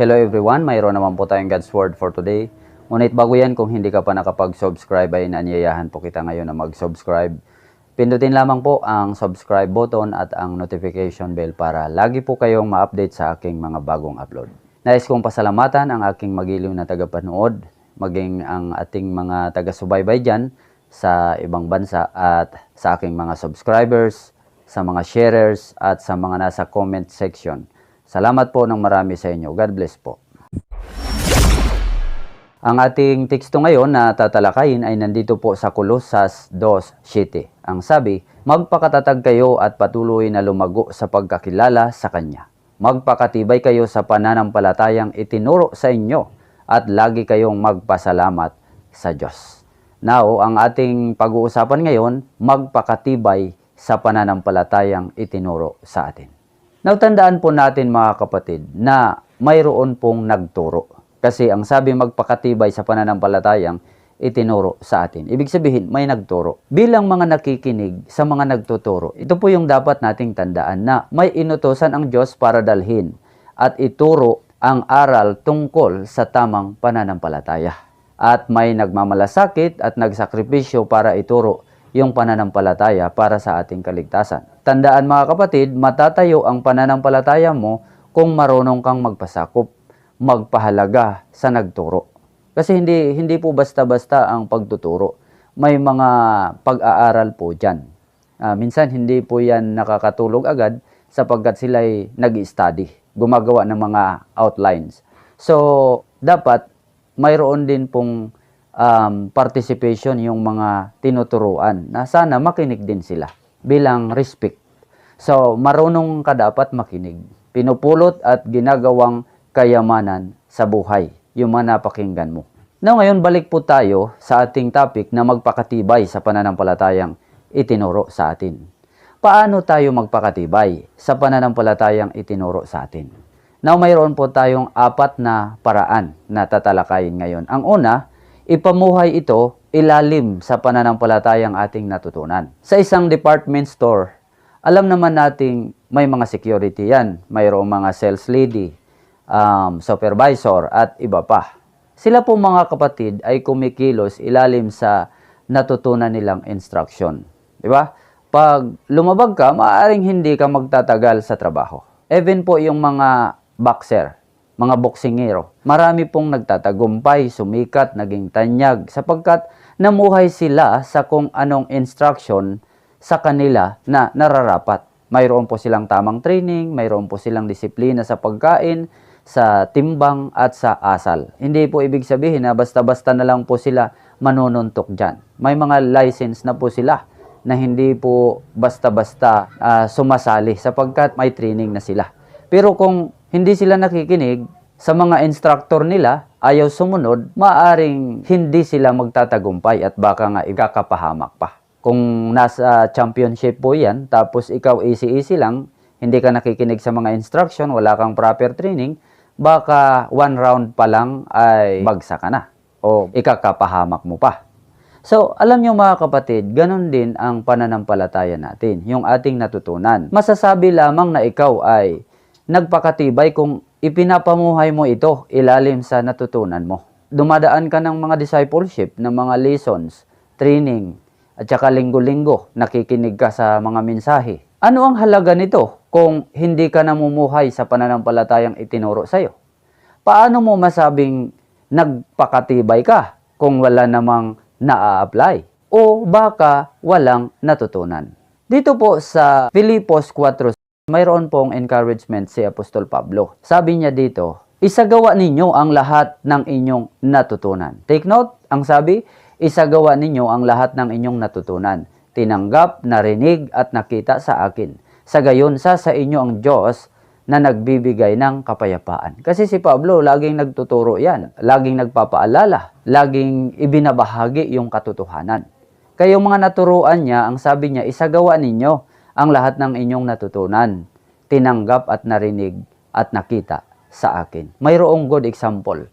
Hello everyone, mayroon naman po tayong God's Word for today. Ngunit bago yan, kung hindi ka pa nakapag-subscribe ay nanyayahan po kita ngayon na mag-subscribe. Pindutin lamang po ang subscribe button at ang notification bell para lagi po kayong ma-update sa aking mga bagong upload. Nais kong pasalamatan ang aking magiliw na tagapanood, maging ang ating mga taga-subaybay dyan sa ibang bansa at sa aking mga subscribers, sa mga sharers at sa mga nasa comment section. Salamat po ng marami sa inyo. God bless po. Ang ating teksto ngayon na tatalakayin ay nandito po sa Colossus 2.7. Ang sabi, Magpakatatag kayo at patuloy na lumago sa pagkakilala sa Kanya. Magpakatibay kayo sa pananampalatayang itinuro sa inyo at lagi kayong magpasalamat sa Diyos. Now, ang ating pag-uusapan ngayon, magpakatibay sa pananampalatayang itinuro sa atin. Now, tandaan po natin mga kapatid na mayroon pong nagturo. Kasi ang sabi magpakatibay sa pananampalatayang itinuro sa atin. Ibig sabihin, may nagturo. Bilang mga nakikinig sa mga nagtuturo, ito po yung dapat nating tandaan na may inutosan ang Diyos para dalhin at ituro ang aral tungkol sa tamang pananampalataya. At may nagmamalasakit at nagsakripisyo para ituro yung pananampalataya para sa ating kaligtasan. Tandaan mga kapatid, matatayo ang pananampalataya mo kung marunong kang magpasakop, magpahalaga sa nagturo. Kasi hindi hindi po basta-basta ang pagtuturo. May mga pag-aaral po diyan. Ah, minsan hindi po 'yan nakakatulog agad sapagkat sila ay nag-study, gumagawa ng mga outlines. So, dapat mayroon din pong um, participation yung mga tinuturuan na sana makinig din sila bilang respect. So, marunong ka dapat makinig. Pinupulot at ginagawang kayamanan sa buhay, yung mga napakinggan mo. Now, ngayon balik po tayo sa ating topic na magpakatibay sa pananampalatayang itinuro sa atin. Paano tayo magpakatibay sa pananampalatayang itinuro sa atin? Now, mayroon po tayong apat na paraan na tatalakayin ngayon. Ang una, ipamuhay ito ilalim sa pananampalatayang ating natutunan. Sa isang department store, alam naman nating may mga security yan. Mayroong mga sales lady, um, supervisor at iba pa. Sila po mga kapatid ay kumikilos ilalim sa natutunan nilang instruction. Di ba? Pag lumabag ka, maaaring hindi ka magtatagal sa trabaho. Even po yung mga boxer, mga boksingero, marami pong nagtatagumpay, sumikat, naging tanyag sapagkat namuhay sila sa kung anong instruction sa kanila na nararapat. Mayroon po silang tamang training, mayroon po silang disiplina sa pagkain, sa timbang at sa asal. Hindi po ibig sabihin na basta-basta na lang po sila manununtok dyan. May mga license na po sila na hindi po basta-basta ah, sumasali sapagkat may training na sila. Pero kung hindi sila nakikinig sa mga instructor nila, ayaw sumunod, maaring hindi sila magtatagumpay at baka nga ikakapahamak pa. Kung nasa championship po yan, tapos ikaw easy-easy lang, hindi ka nakikinig sa mga instruction, wala kang proper training, baka one round pa lang ay bagsak ka na o ikakapahamak mo pa. So, alam nyo mga kapatid, ganun din ang pananampalataya natin, yung ating natutunan. Masasabi lamang na ikaw ay nagpakatibay kung ipinapamuhay mo ito ilalim sa natutunan mo. Dumadaan ka ng mga discipleship, ng mga lessons, training, at saka linggo-linggo, nakikinig ka sa mga mensahe. Ano ang halaga nito kung hindi ka namumuhay sa pananampalatayang itinuro sa'yo? Paano mo masabing nagpakatibay ka kung wala namang naa-apply? O baka walang natutunan? Dito po sa Filipos 4, mayroon pong encouragement si Apostol Pablo. Sabi niya dito, isagawa ninyo ang lahat ng inyong natutunan. Take note, ang sabi, isagawa ninyo ang lahat ng inyong natutunan. Tinanggap, narinig at nakita sa akin. Sa gayon, sa sa inyo ang Diyos na nagbibigay ng kapayapaan. Kasi si Pablo, laging nagtuturo yan. Laging nagpapaalala. Laging ibinabahagi yung katotohanan. Kaya yung mga naturuan niya, ang sabi niya, isagawa ninyo ang lahat ng inyong natutunan. Tinanggap at narinig at nakita sa akin. Mayroong good example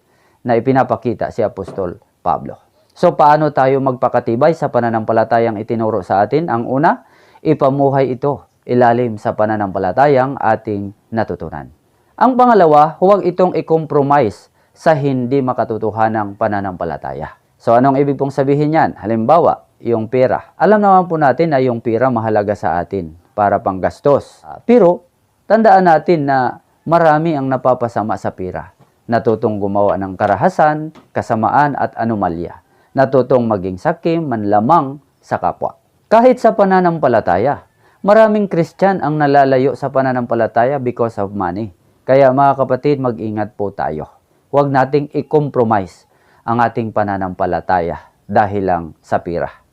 na ipinapakita si Apostol Pablo. So paano tayo magpakatibay sa pananampalatayang itinuro sa atin? Ang una, ipamuhay ito ilalim sa pananampalatayang ating natutunan. Ang pangalawa, huwag itong i-compromise sa hindi makatotohanang pananampalataya. So anong ibig pong sabihin yan? Halimbawa, yung pera. Alam naman po natin na yung pera mahalaga sa atin para panggastos. Ah, Pero tandaan natin na marami ang napapasama sa pera. Natutong gumawa ng karahasan, kasamaan at anomalya. Natutong maging sakim, manlamang sa kapwa. Kahit sa pananampalataya, maraming Kristyan ang nalalayo sa pananampalataya because of money. Kaya mga kapatid, mag-ingat po tayo. Huwag nating i-compromise ang ating pananampalataya dahil lang sa pira.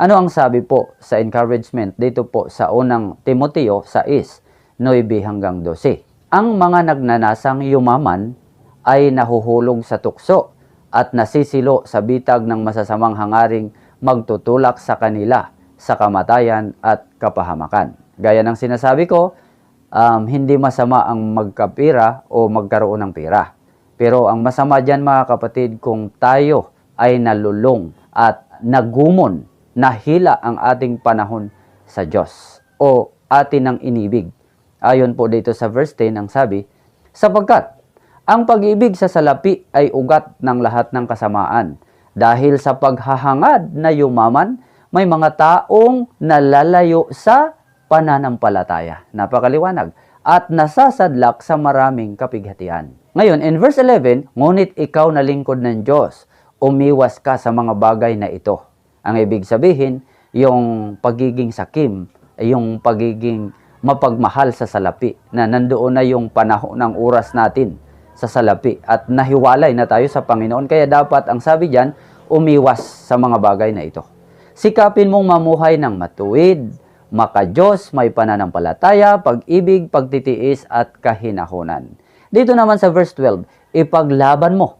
Ano ang sabi po sa encouragement dito po sa unang Timoteo 6, 9 hanggang 12? Ang mga nagnanasang yumaman ay nahuhulog sa tukso at nasisilo sa bitag ng masasamang hangaring magtutulak sa kanila sa kamatayan at kapahamakan. Gaya ng sinasabi ko, um, hindi masama ang magkapira o magkaroon ng pira. Pero ang masama dyan mga kapatid kung tayo ay nalulong at nagumon, nahila ang ating panahon sa Diyos o atin ng inibig. Ayon po dito sa verse 10 ang sabi, sapagkat ang pag-ibig sa salapi ay ugat ng lahat ng kasamaan. Dahil sa paghahangad na yumaman, may mga taong nalalayo sa pananampalataya. Napakaliwanag. At nasasadlak sa maraming kapighatian. Ngayon, in verse 11, ngunit ikaw na lingkod ng Diyos, umiwas ka sa mga bagay na ito. Ang ibig sabihin, yung pagiging sakim, yung pagiging mapagmahal sa salapi, na nandoon na yung panahon ng oras natin sa salapi at nahiwalay na tayo sa Panginoon. Kaya dapat, ang sabi diyan, umiwas sa mga bagay na ito. Sikapin mong mamuhay ng matuwid, makajos, may pananampalataya, pag-ibig, pagtitiis at kahinahunan. Dito naman sa verse 12, ipaglaban mo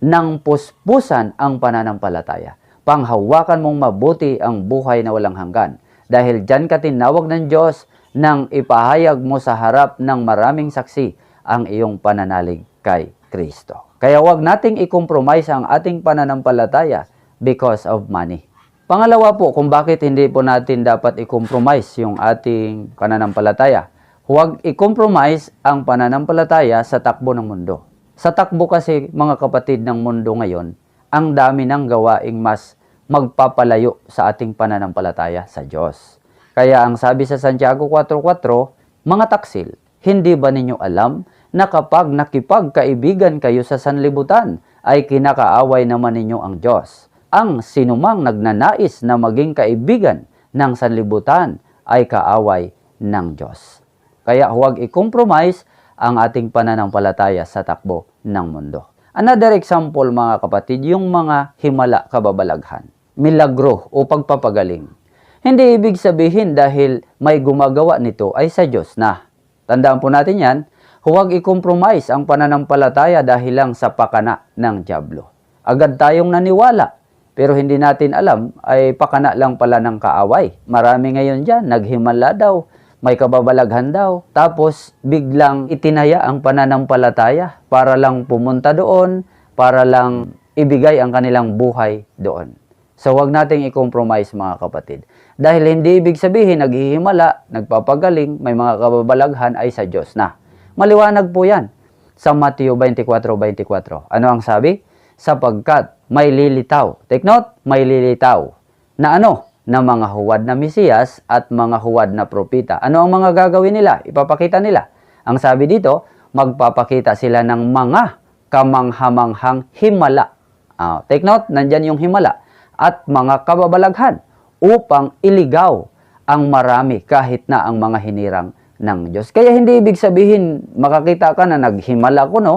ng puspusan ang pananampalataya. Panghawakan mong mabuti ang buhay na walang hanggan. Dahil dyan ka tinawag ng Diyos nang ipahayag mo sa harap ng maraming saksi ang iyong pananalig kay Kristo. Kaya huwag nating i-compromise ang ating pananampalataya because of money. Pangalawa po, kung bakit hindi po natin dapat i-compromise yung ating pananampalataya. Huwag i-compromise ang pananampalataya sa takbo ng mundo. Sa takbo kasi mga kapatid ng mundo ngayon, ang dami ng gawaing mas magpapalayo sa ating pananampalataya sa Diyos. Kaya ang sabi sa Santiago 4.4, Mga taksil, hindi ba ninyo alam na kapag nakipagkaibigan kayo sa sanlibutan, ay kinakaaway naman ninyo ang Diyos? Ang sinumang nagnanais na maging kaibigan ng sanlibutan ay kaaway ng Diyos. Kaya huwag i-compromise ang ating pananampalataya sa takbo ng mundo. Another example mga kapatid, yung mga himala kababalaghan, milagro o pagpapagaling. Hindi ibig sabihin dahil may gumagawa nito ay sa Diyos na. Tandaan po natin yan, huwag i-compromise ang pananampalataya dahil lang sa pakana ng Diablo. Agad tayong naniwala, pero hindi natin alam ay pakana lang pala ng kaaway. Marami ngayon dyan, naghimala daw, may kababalaghan daw. Tapos biglang itinaya ang pananampalataya para lang pumunta doon, para lang ibigay ang kanilang buhay doon. So huwag nating i-compromise mga kapatid. Dahil hindi ibig sabihin naghihimala, nagpapagaling, may mga kababalaghan ay sa Diyos na. Maliwanag po yan sa Mateo 24:24. Ano ang sabi? Sapagkat may lilitaw. Take note, may lilitaw. Na ano? Na mga huwad na Mesiyas at mga huwad na propita. Ano ang mga gagawin nila? Ipapakita nila. Ang sabi dito, magpapakita sila ng mga kamanghamanghang himala. Ah, take note, nandyan yung himala. At mga kababalaghan upang iligaw ang marami kahit na ang mga hinirang ng Diyos. Kaya hindi ibig sabihin makakita ka na naghimala ko no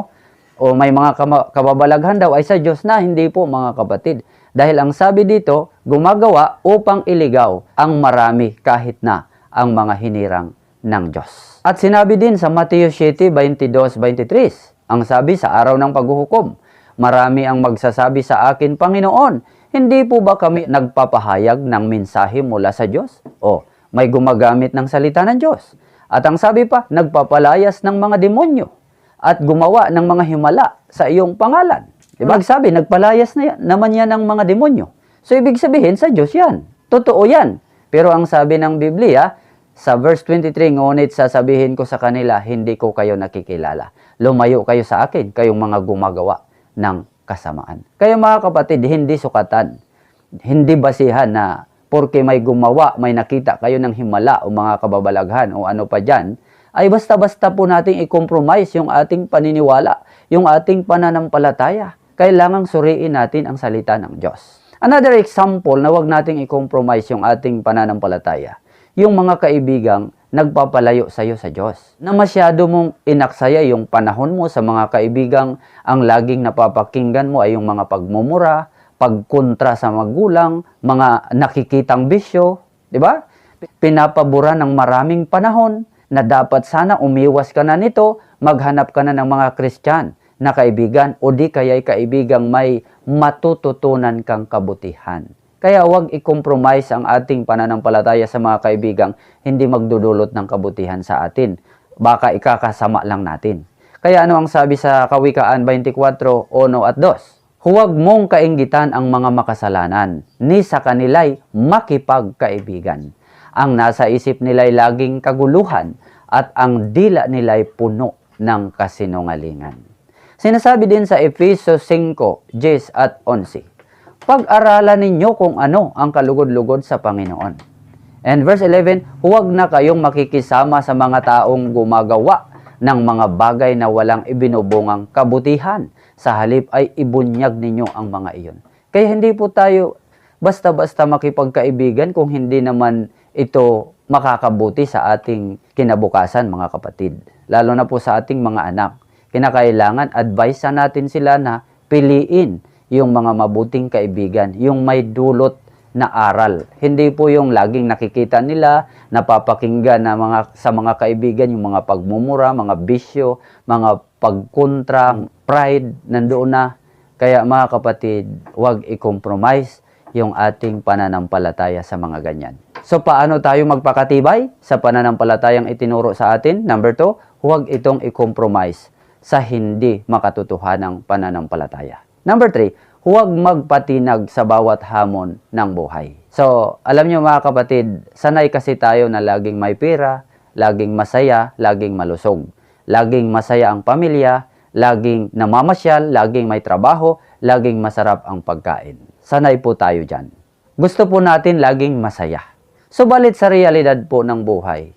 o may mga kababalaghan daw ay sa Diyos na hindi po mga kapatid. Dahil ang sabi dito, gumagawa upang iligaw ang marami kahit na ang mga hinirang ng Diyos. At sinabi din sa Mateo 7, 22-23, ang sabi sa araw ng paghuhukom, marami ang magsasabi sa akin, Panginoon, hindi po ba kami nagpapahayag ng mensahe mula sa Diyos? O, may gumagamit ng salita ng Diyos. At ang sabi pa, nagpapalayas ng mga demonyo at gumawa ng mga himala sa iyong pangalan. Diba? Sabi, nagpalayas na yan, naman yan ng mga demonyo. So, ibig sabihin, sa Diyos yan. Totoo yan. Pero ang sabi ng Biblia, Sa verse 23, ngunit sasabihin ko sa kanila, hindi ko kayo nakikilala. Lumayo kayo sa akin, kayong mga gumagawa ng kasamaan. Kaya mga kapatid, hindi sukatan, hindi basihan na porke may gumawa, may nakita kayo ng himala o mga kababalaghan o ano pa dyan, ay basta-basta po nating i-compromise yung ating paniniwala, yung ating pananampalataya. Kailangang suriin natin ang salita ng Diyos. Another example na wag nating i-compromise yung ating pananampalataya, yung mga kaibigang nagpapalayo sa iyo sa Diyos. Na masyado mong inaksaya yung panahon mo sa mga kaibigang ang laging napapakinggan mo ay yung mga pagmumura, pagkontra sa magulang, mga nakikitang bisyo, di ba? Pinapabura ng maraming panahon na dapat sana umiwas ka na nito, maghanap ka na ng mga Kristyan na kaibigan o di kaya'y kaibigang may matututunan kang kabutihan. Kaya huwag i-compromise ang ating pananampalataya sa mga kaibigang hindi magdudulot ng kabutihan sa atin. Baka ikakasama lang natin. Kaya ano ang sabi sa Kawikaan 24, 1 at 2? Huwag mong kainggitan ang mga makasalanan, ni sa kanila'y makipagkaibigan. Ang nasa isip nila'y laging kaguluhan at ang dila nila'y puno ng kasinungalingan. Sinasabi din sa Efesos 5, 10 at 11, Pag-aralan ninyo kung ano ang kalugod-lugod sa Panginoon. And verse 11, huwag na kayong makikisama sa mga taong gumagawa ng mga bagay na walang ibinubungang kabutihan. Sa halip ay ibunyag ninyo ang mga iyon. Kaya hindi po tayo basta-basta makipagkaibigan kung hindi naman ito makakabuti sa ating kinabukasan mga kapatid. Lalo na po sa ating mga anak. Kinakailangan advice natin sila na piliin yung mga mabuting kaibigan, yung may dulot na aral. Hindi po yung laging nakikita nila, napapakinggan na mga, sa mga kaibigan, yung mga pagmumura, mga bisyo, mga pagkontra, pride, nandoon na. Kaya mga kapatid, huwag i-compromise yung ating pananampalataya sa mga ganyan. So paano tayo magpakatibay sa pananampalatayang itinuro sa atin? Number two, huwag itong i-compromise sa hindi makatotohanang pananampalataya. Number three, huwag magpatinag sa bawat hamon ng buhay. So, alam nyo mga kapatid, sanay kasi tayo na laging may pera, laging masaya, laging malusog. Laging masaya ang pamilya, laging namamasyal, laging may trabaho, laging masarap ang pagkain. Sanay po tayo dyan. Gusto po natin laging masaya. Subalit sa realidad po ng buhay,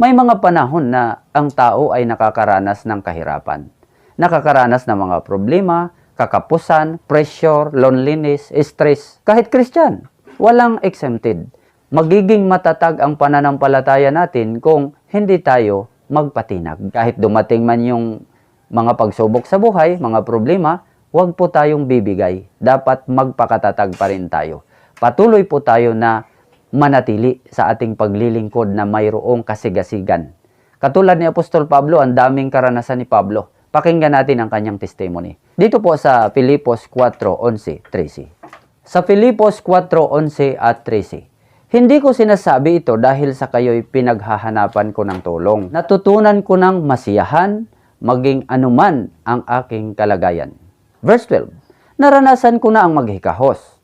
may mga panahon na ang tao ay nakakaranas ng kahirapan. Nakakaranas ng mga problema, kakapusan, pressure, loneliness, stress. Kahit Christian, walang exempted. Magiging matatag ang pananampalataya natin kung hindi tayo magpatinag. Kahit dumating man yung mga pagsubok sa buhay, mga problema, huwag po tayong bibigay. Dapat magpakatatag pa rin tayo. Patuloy po tayo na manatili sa ating paglilingkod na mayroong kasigasigan. Katulad ni Apostol Pablo, ang daming karanasan ni Pablo. Pakinggan natin ang kanyang testimony. Dito po sa Filipos 4:11, 13. Sa Filipos 4:11 at 13. Hindi ko sinasabi ito dahil sa kayo'y pinaghahanapan ko ng tulong. Natutunan ko ng masiyahan, maging anuman ang aking kalagayan. Verse 12. Naranasan ko na ang maghikahos.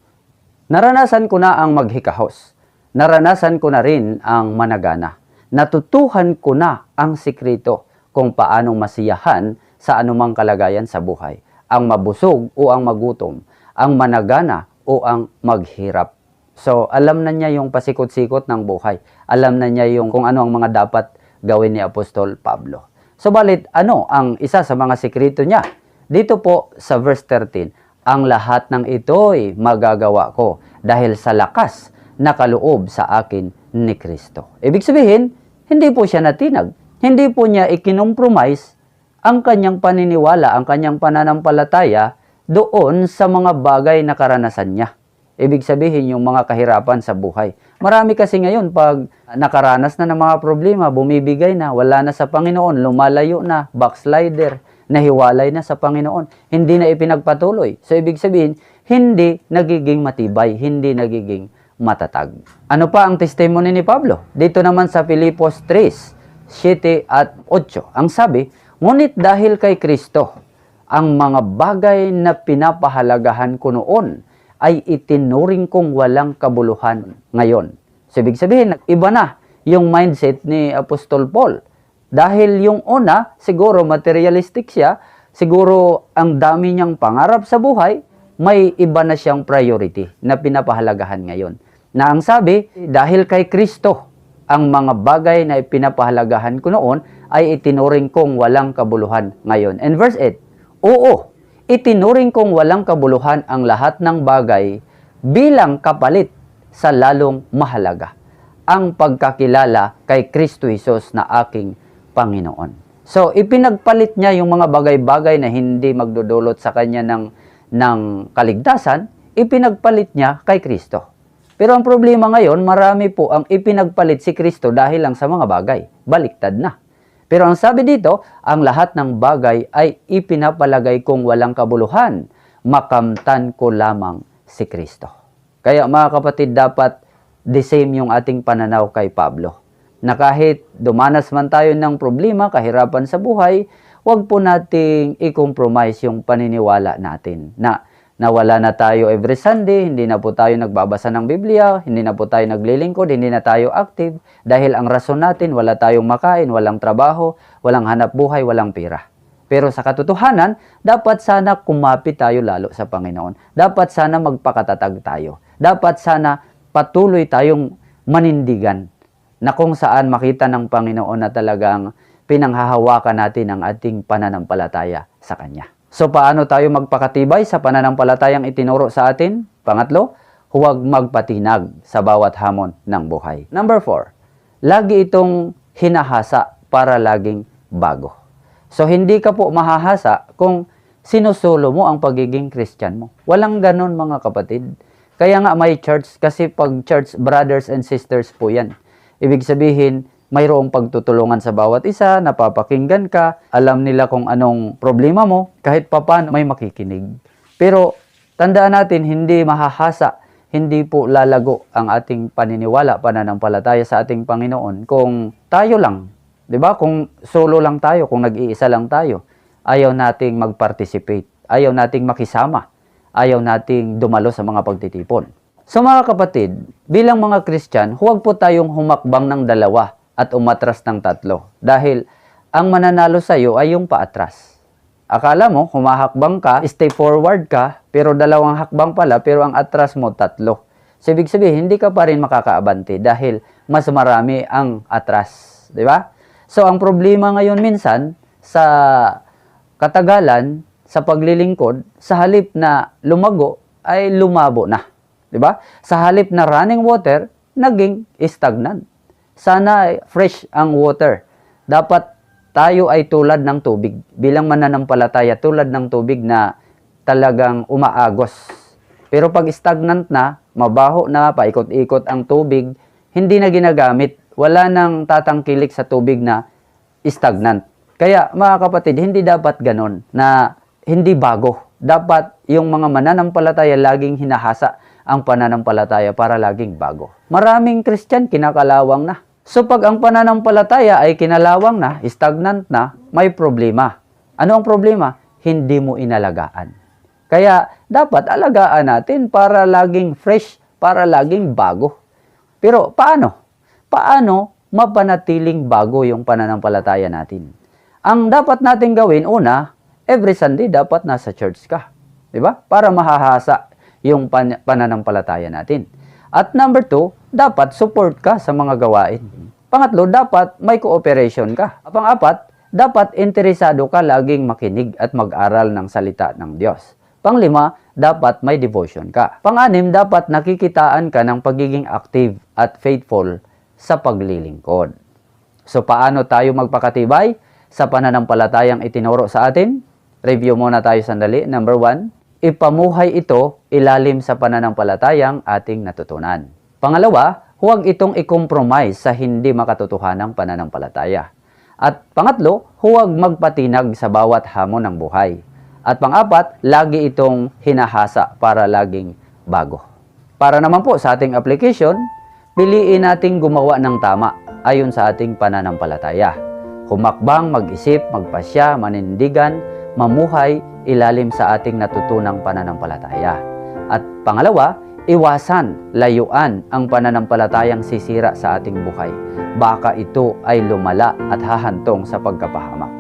Naranasan ko na ang maghikahos. Naranasan ko na rin ang managana. Natutuhan ko na ang sikreto kung paanong masiyahan sa anumang kalagayan sa buhay. Ang mabusog o ang magutom, ang managana o ang maghirap. So, alam na niya yung pasikot-sikot ng buhay. Alam na niya yung kung ano ang mga dapat gawin ni Apostol Pablo. So, balit, ano ang isa sa mga sikreto niya? Dito po sa verse 13, ang lahat ng ito'y magagawa ko dahil sa lakas na kaloob sa akin ni Kristo. Ibig sabihin, hindi po siya natinag. Hindi po niya ikinompromise ang kanyang paniniwala, ang kanyang pananampalataya doon sa mga bagay na karanasan niya. Ibig sabihin yung mga kahirapan sa buhay. Marami kasi ngayon pag nakaranas na ng mga problema, bumibigay na, wala na sa Panginoon, lumalayo na, backslider, nahiwalay na sa Panginoon, hindi na ipinagpatuloy. So ibig sabihin, hindi nagiging matibay, hindi nagiging matatag. Ano pa ang testimony ni Pablo? Dito naman sa Filipos 3, 7 at 8. Ang sabi, Ngunit dahil kay Kristo, ang mga bagay na pinapahalagahan ko noon ay itinuring kong walang kabuluhan ngayon. So, ibig sabihin, iba na yung mindset ni Apostol Paul. Dahil yung una, siguro materialistic siya, siguro ang dami niyang pangarap sa buhay, may iba na siyang priority na pinapahalagahan ngayon. Na ang sabi, dahil kay Kristo, ang mga bagay na ipinapahalagahan ko noon ay itinuring kong walang kabuluhan ngayon. And verse 8, Oo, itinuring kong walang kabuluhan ang lahat ng bagay bilang kapalit sa lalong mahalaga ang pagkakilala kay Kristo Jesus na aking Panginoon. So, ipinagpalit niya yung mga bagay-bagay na hindi magdudulot sa kanya ng, ng kaligtasan, ipinagpalit niya kay Kristo. Pero ang problema ngayon, marami po ang ipinagpalit si Kristo dahil lang sa mga bagay. Baliktad na. Pero ang sabi dito, ang lahat ng bagay ay ipinapalagay kong walang kabuluhan. Makamtan ko lamang si Kristo. Kaya mga kapatid, dapat the same yung ating pananaw kay Pablo. Na kahit dumanas man tayo ng problema, kahirapan sa buhay, huwag po nating i-compromise yung paniniwala natin na nawala na tayo every Sunday, hindi na po tayo nagbabasa ng Biblia, hindi na po tayo naglilingkod, hindi na tayo active dahil ang rason natin wala tayong makain, walang trabaho, walang hanap buhay, walang pera. Pero sa katotohanan, dapat sana kumapit tayo lalo sa Panginoon. Dapat sana magpakatatag tayo. Dapat sana patuloy tayong manindigan na kung saan makita ng Panginoon na talagang pinanghahawakan natin ang ating pananampalataya sa Kanya. So paano tayo magpakatibay sa pananampalatayang itinuro sa atin? Pangatlo, huwag magpatinag sa bawat hamon ng buhay. Number four, lagi itong hinahasa para laging bago. So hindi ka po mahahasa kung sinusulo mo ang pagiging Christian mo. Walang ganon mga kapatid. Kaya nga may church kasi pag church brothers and sisters po yan. Ibig sabihin, mayroong pagtutulungan sa bawat isa, napapakinggan ka, alam nila kung anong problema mo, kahit papaano may makikinig. Pero tandaan natin, hindi mahahasa, hindi po lalago ang ating paniniwala, pananampalataya sa ating Panginoon kung tayo lang, 'di ba? Kung solo lang tayo, kung nag-iisa lang tayo, ayaw nating mag-participate, ayaw nating makisama, ayaw nating dumalo sa mga pagtitipon. So mga kapatid, bilang mga Christian, huwag po tayong humakbang ng dalawa at umatras ng tatlo. Dahil ang mananalo sa iyo ay yung paatras. Akala mo, humahakbang ka, stay forward ka, pero dalawang hakbang pala, pero ang atras mo tatlo. So, ibig sabihin, hindi ka pa rin makakaabante dahil mas marami ang atras. Di ba? So, ang problema ngayon minsan, sa katagalan, sa paglilingkod, sa halip na lumago, ay lumabo na. Di ba? Sa halip na running water, naging stagnant sana fresh ang water. Dapat tayo ay tulad ng tubig. Bilang mananampalataya, tulad ng tubig na talagang umaagos. Pero pag stagnant na, mabaho na, paikot-ikot ang tubig, hindi na ginagamit. Wala nang tatangkilik sa tubig na stagnant. Kaya mga kapatid, hindi dapat ganon na hindi bago. Dapat yung mga mananampalataya laging hinahasa ang pananampalataya para laging bago. Maraming Christian kinakalawang na. So pag ang pananampalataya ay kinalawang na, stagnant na, may problema. Ano ang problema? Hindi mo inalagaan. Kaya dapat alagaan natin para laging fresh, para laging bago. Pero paano? Paano mapanatiling bago yung pananampalataya natin? Ang dapat natin gawin, una, every Sunday dapat nasa church ka. Di ba? Para mahahasa yung pan- pananampalataya natin. At number two, dapat support ka sa mga gawain. Pangatlo, dapat may cooperation ka. Pang-apat, dapat interesado ka laging makinig at mag-aral ng salita ng Diyos. Panglima, dapat may devotion ka. Pang-anim, dapat nakikitaan ka ng pagiging active at faithful sa paglilingkod. So paano tayo magpakatibay sa pananampalatayang itinuro sa atin? Review muna tayo sandali. Number one, ipamuhay ito ilalim sa pananampalatayang ating natutunan. Pangalawa, huwag itong i-compromise sa hindi makatotohanang pananampalataya. At pangatlo, huwag magpatinag sa bawat hamon ng buhay. At pangapat, lagi itong hinahasa para laging bago. Para naman po sa ating application, piliin nating gumawa ng tama ayon sa ating pananampalataya. Humakbang, mag-isip, magpasya, manindigan, mamuhay ilalim sa ating natutunang pananampalataya. At pangalawa, iwasan, layuan ang pananampalatayang sisira sa ating buhay. Baka ito ay lumala at hahantong sa pagkapahamak.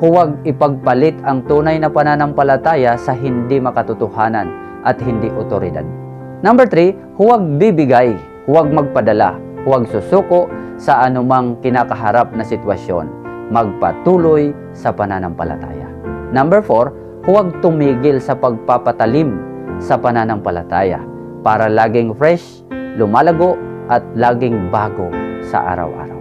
Huwag ipagpalit ang tunay na pananampalataya sa hindi makatotohanan at hindi otoridad. Number three, huwag bibigay, huwag magpadala, huwag susuko sa anumang kinakaharap na sitwasyon. Magpatuloy sa pananampalataya. Number four, huwag tumigil sa pagpapatalim sa pananampalataya para laging fresh, lumalago at laging bago sa araw-araw.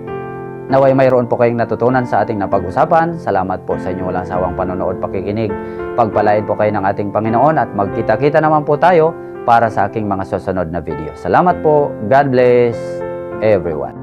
Naway mayroon po kayong natutunan sa ating napag-usapan. Salamat po sa inyong walang sawang panonood pakikinig. Pagpalain po kayo ng ating Panginoon at magkita-kita naman po tayo para sa aking mga susunod na video. Salamat po. God bless everyone.